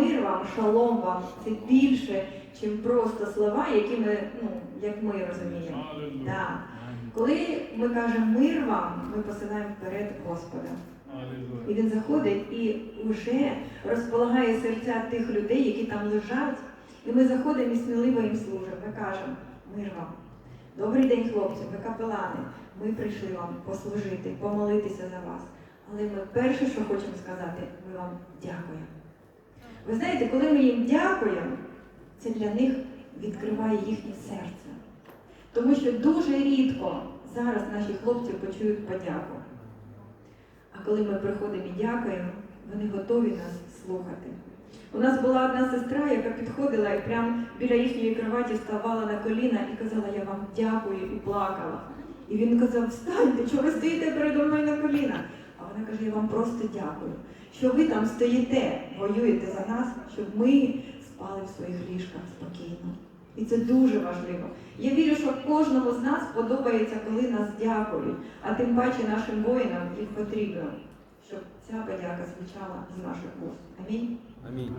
мир вам, шалом вам це більше, ніж просто слова, які ми, ну, як ми розуміємо. Да. Коли ми кажемо мир вам, ми посилаємо вперед Господа. І він заходить і вже розполагає серця тих людей, які там лежать. І ми заходимо і сміливо їм служимо. Ми кажемо, мир вам. Добрий день, хлопці, ми капелани. Ми прийшли вам послужити, помолитися за вас. Але ми перше, що хочемо сказати, ми вам дякуємо. Ви знаєте, коли ми їм дякуємо, це для них відкриває їхнє серце. Тому що дуже рідко зараз наші хлопці почують подяку. А коли ми приходимо і дякуємо, вони готові нас слухати. У нас була одна сестра, яка підходила і прямо біля їхньої кроваті ставала на коліна і казала, я вам дякую, і плакала. І він казав, встаньте, чого ви стоїте колінах? Каже, я вам просто дякую, що ви там стоїте, воюєте за нас, щоб ми спали в своїх ліжках спокійно. І це дуже важливо. Я вірю, що кожному з нас подобається, коли нас дякують, а тим паче нашим воїнам їх потрібно, щоб ця подяка звучала з наших вуст. Амінь. Амінь.